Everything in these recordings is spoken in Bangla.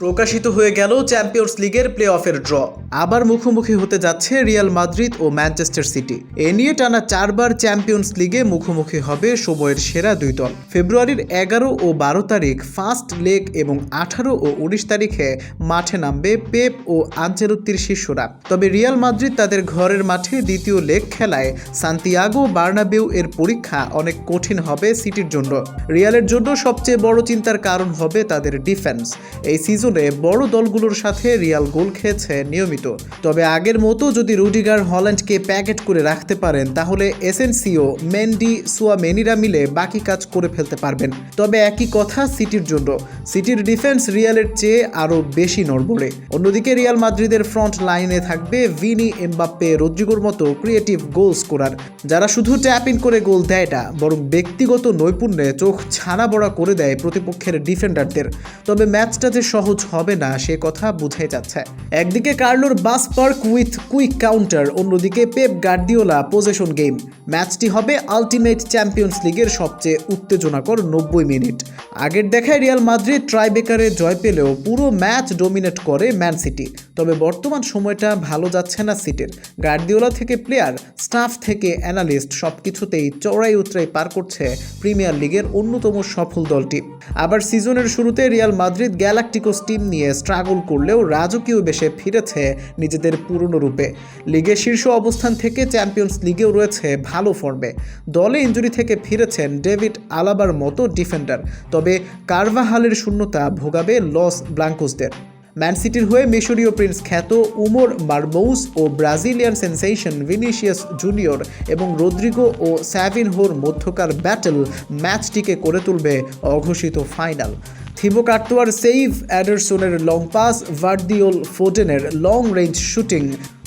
প্রকাশিত হয়ে গেল চ্যাম্পিয়ন্স লিগের প্লে অফের ড্র। আবার মুখোমুখি হতে যাচ্ছে রিয়াল মাদ্রিদ ও ম্যানচেস্টার সিটি। এ নিয়ে টানা চারবার চ্যাম্পিয়ন্স লিগে মুখোমুখি হবে সময়ের সেরা দুই দল। ফেব্রুয়ারির এগারো ও বারো তারিখ ফার্স্ট লেগ এবং আঠারো ও উনিশ তারিখে মাঠে নামবে পেপ ও আঞ্চেলত্তির শিষ্যরা। তবে রিয়াল মাদ্রিদ তাদের ঘরের মাঠে দ্বিতীয় লেগ খেলায় সান্তিয়াগো বার্নাবেউ এর পরীক্ষা অনেক কঠিন হবে সিটির জন্য। রিয়ালের জন্য সবচেয়ে বড় চিন্তার কারণ হবে তাদের ডিফেন্স। এই সিজনে বড় দলগুলোর সাথে রিয়াল গোল খেয়েছে নিয়মিত। তবে আগের মতো যদি রুডিগার হল্যান্ডকে প্যাকেট করে রাখতে পারেন, তাহলে এসএনসিও মেন্ডি, সুয়ামেনিরা মিলে বাকি কাজ করে ফেলতে পারবেন। তবে একই কথা সিটির জন্য। সিটির ডিফেন্স রিয়ালের চেয়ে আরও বেশি নড়বড়ে। অন্যদিকে রিয়াল মাদ্রিদের ফ্রন্ট লাইনে থাকবে ভিনি, এমবাপ্পে, রদ্রিগোর মতো ক্রিয়েটিভ গোল স্কোরার। যারা শুধু ট্যাপ ইন করে গোল দেয় না, বরং ব্যক্তিগত নৈপুণ্যে চোখ ছানা বড়া করে দেয় প্রতিপক্ষের ডিফেন্ডারদের। তবে ম্যাচটা যে সহজ হবে না, সে কথা বোঝাই যাচ্ছে। একদিকে কার্লোর bus park with quick counter, অন্যদিকে পেপ গার্দিওলা পজিশন গেম। ম্যাচটি হবে আলটিমেট চ্যাম্পিয়ন্স লিগের সবচেয়ে উত্তেজনাকর নব্বই মিনিট। আগের দেখায় রিয়াল মাদ্রিদ ট্রাইবেকারে জয় পেলেও পুরো ম্যাচ ডোমিনেট করে ম্যান সিটি। তবে বর্তমান সময়টা ভালো যাচ্ছে না সিটির। গার্দিওলা থেকে প্লেয়ার, স্টাফ থেকে অ্যানালিস্ট সব কিছুতেই চড়াই উতরাই পার করছে প্রিমিয়ার লিগের অন্যতম সফল দলটি। আবার সিজনের শুরুতে রিয়াল মাদ্রিদ গ্যালাকটিকোস টিম নিয়ে স্ট্রাগল করলেও রাজকীয় বেশে ফিরেছে নিজেদের পুরনো রূপে। লিগে শীর্ষ অবস্থান থেকে চ্যাম্পিয়ন্স লিগেও রয়েছে ভালো ফর্মে। দলে ইঞ্জুরি থেকে ফিরেছেন ডেভিড আলাবার মতো ডিফেন্ডার, তবে কারভাহালের শূন্যতা ভোগাবে লস ব্লাঙ্কোসদের। ম্যান সিটির হয়ে মিশরীয় প্রিন্স খ্যাত উমর মারমৌস ও ব্রাজিলিয়ান সেন্সেশন ভিনিসিয়াস জুনিয়র এবং রদ্রিগো ও স্যাভিনহোর মধ্যকার ব্যাটল ম্যাচটিকে করে তুলবে অঘোষিত ফাইনাল। থিবো কার্তোয়ার সেইভ অ্যাডারসনের লং পাস ভার্দিওল ফোডেনের লং রেঞ্জ শুটিং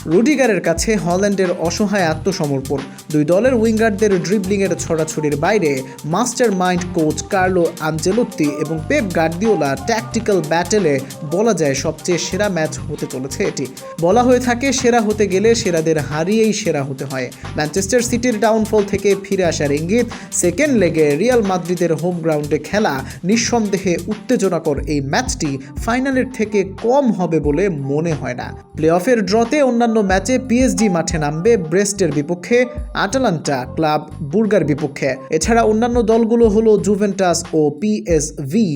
রুডিগারের কাছে হল্যান্ডের অসহায় আত্মসমর্পণ। দুই দলের উইঙ্গারদের ড্রিবলিংয়ের ছড়াছড়ির বাইরে mastermind coach Carlo Ancelotti এবং পেপ গার্দিওলা ট্যাকটিক্যাল ব্যাটেলে বলা যায় সবচেয়ে সেরা ম্যাচ হতে চলেছে এটি। বলা হয়ে থাকে, সেরা হতে গেলে সেরাদের হারিয়েই সেরা হতে হয়। ম্যানচেস্টার সিটির ডাউনফল থেকে ফিরে আসার ইঙ্গিত, সেকেন্ড লেগে রিয়াল মাদ্রিদের হোম গ্রাউন্ডে খেলা নিঃসন্দেহে উত্তেজনাকর। এই ম্যাচটি ফাইনালের থেকে কম হবে বলে মনে হয় না। প্লে অফের ড্রতে অন্যান্য ম্যাচে পিএসজি মাঠে নামবে ব্রেস্টের বিপক্ষে আটালান্টা ক্লাব বুর্গার বিপক্ষে। এছাড়া অন্যান্য দলগুলো হলো জুভেন্টাস ও পিএসভি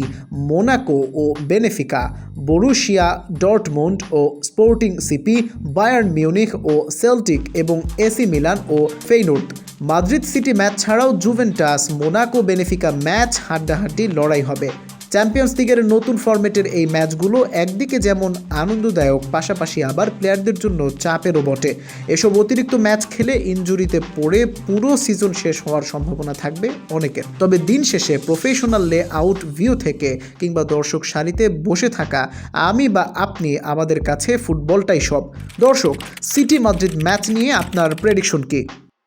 মোনাকো ও বেনেফিকা বরুশিয়া ডর্টমুন্ড ও স্পোর্টিং সিপি বায়ার্ন মিউনিখ ও সেলটিক এবং এসি মিলান ও ফেইনুর্দ মাদ্রিদ সিটি ম্যাচ ছাড়াও জুভেন্টাস মোনাকো বেনেফিকা ম্যাচ হাড্ডাহাড্ডি লড়াই হবে। চ্যাম্পিয়ন্স লিগের নতুন ফরম্যাটের এই ম্যাচগুলো একদিকে যেমন আনন্দদায়ক, পাশাপাশি আবার প্লেয়ারদের জন্য চাপেরও বটে। এসব অতিরিক্ত ম্যাচ খেলে ইনজুরিতে পড়ে পুরো সিজন শেষ হওয়ার সম্ভাবনা থাকবে অনেকের। তবে দিন শেষে প্রফেশনাল লে আউট ভিউ থেকে কিংবা দর্শক সারিতে বসে থাকা আমি বা আপনি আমাদের কাছে ফুটবলটাই সব। দর্শক সিটি মাদ্রিদ ম্যাচ নিয়ে আপনার প্রেডিকশন কি?